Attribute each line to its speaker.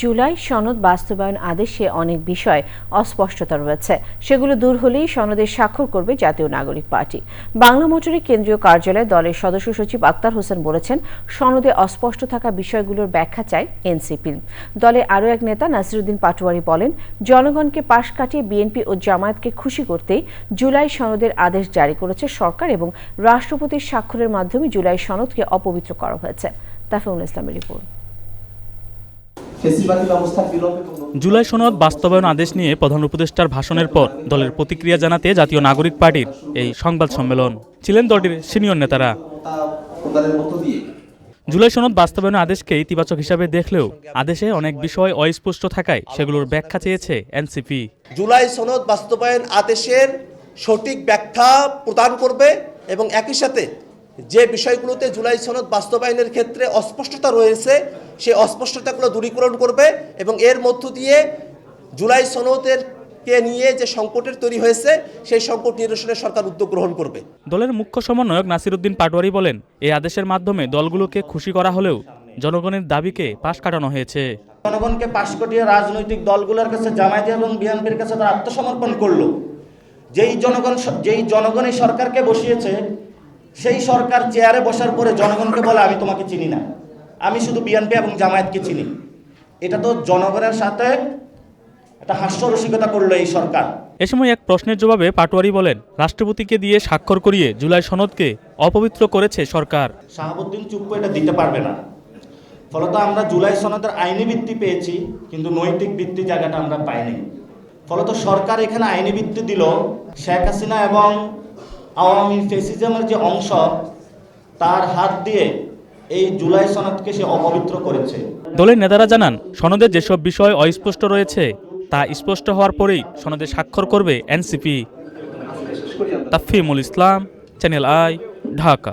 Speaker 1: জুলাই সনদ বাস্তবায়ন আদেশে অনেক বিষয় অস্পষ্টতা রয়েছে। সেগুলো দূর হলেই সনদে স্বাক্ষর করবে জাতীয় নাগরিক পার্টি। বাংলা মোটরের কেন্দ্রীয় কার্যালয়ে দলের সদস্য সচিব আক্তার হোসেন বলেছেন, সনদে অস্পষ্ট থাকা বিষয়গুলোর ব্যাখ্যা চায় এনসিপি। দলে আরও এক নেতা নাসিরুদ্দিন পাটোয়ারি বলেন, জনগণকে পাশ কাটিয়ে বিএনপি ও জামায়াতকে খুশি করতেই জুলাই সনদের আদেশ জারি করেছে সরকার এবং রাষ্ট্রপতির স্বাক্ষরের মাধ্যমে জুলাই সনদকে অপবিত্র করা হয়েছে। তাফিউল ইসলামের রিপোর্ট।
Speaker 2: জুলাই সনদ বাস্তবায়ন আদেশ নিয়ে প্রধান উপদেষ্টার ভাষণের পর দলের প্রতিক্রিয়া জানাতে জাতীয় নাগরিক পার্টির এই সংবাদ সম্মেলন। ছিলেন দলটির সিনিয়র নেতারা। জুলাই সনদ বাস্তবায়ন আদেশকে ইতিবাচক হিসাবে দেখলেও আদেশে অনেক বিষয় অস্পষ্ট থাকায় সেগুলোর ব্যাখ্যা চেয়েছে এনসিপি।
Speaker 3: জুলাই সনদ বাস্তবায়ন আদেশের সঠিক ব্যাখ্যা প্রদান করবে এবং একই সাথে যে বিষয়গুলোতে জুলাই সনদ বাস্তবায়নের ক্ষেত্রে অস্পষ্টতা রয়েছে সেই অস্পষ্টতাগুলো দূরীকরণ করবে এবং এর মধ্য দিয়ে জুলাই সনদের কে নিয়ে যে সংকটের তৈরি হয়েছে সেই সংকট নিরসনে সরকার উদ্যোগ গ্রহণ করবে।
Speaker 2: দলের মুখ্য সমন্বয়ক নাসিরুদ্দিন পাটোয়ারি বলেন এই আদেশের মাধ্যমে দলগুলোকে খুশি করা হলেও জনগণের দাবিকে পাশ কাটানো হয়েছে।
Speaker 4: জনগণকে পাশ কাটিয়ে রাজনৈতিক দলগুলোর কাছে জামায়াত এবং বিএনপির কাছে তারা আত্মসমর্পণ করল। যেই জনগণ যেই জনগণ এই সরকারকে বসিয়েছে সেই সরকার চেয়ারে বসার পরে জনগণকে বলে আমি তোমাকে চিনি না। আমি শুধু বিএনপি এবং জামায়াতকে চিনি। এটা তো জনগণের সাথে একটা হাস্যরসিকতা করল এই সরকার।
Speaker 2: এ সময় এক প্রশ্নের জবাবে পাটোয়ারি বলেন রাষ্ট্রপতিকে দিয়ে স্বাক্ষর করিয়ে জুলাই সনদকে অপবিত্র করেছে সরকার।
Speaker 4: শাহাবুদ্দিন চুপ্পু এটা দিতে পারবে না। ফলত আমরা জুলাই সনদের আইনি ভিত্তি পেয়েছি কিন্তু নৈতিক ভিত্তি জায়গাটা আমরা পাইনি। ফলত সরকার এখানে আইনি ভিত্তি দিল শেখ হাসিনা এবং আওয়ামী ফেসিজমের যে অংশ, তার হাত দিয়ে এই জুলাই সনদকে সে অপবিত্র করেছে।
Speaker 2: দলের নেতারা জানান, সনদে যেসব বিষয় অস্পষ্ট রয়েছে, তা স্পষ্ট হওয়ার পরেই সনদে স্বাক্ষর করবে NCP. Tafimul Islam, channel I, Dhaka.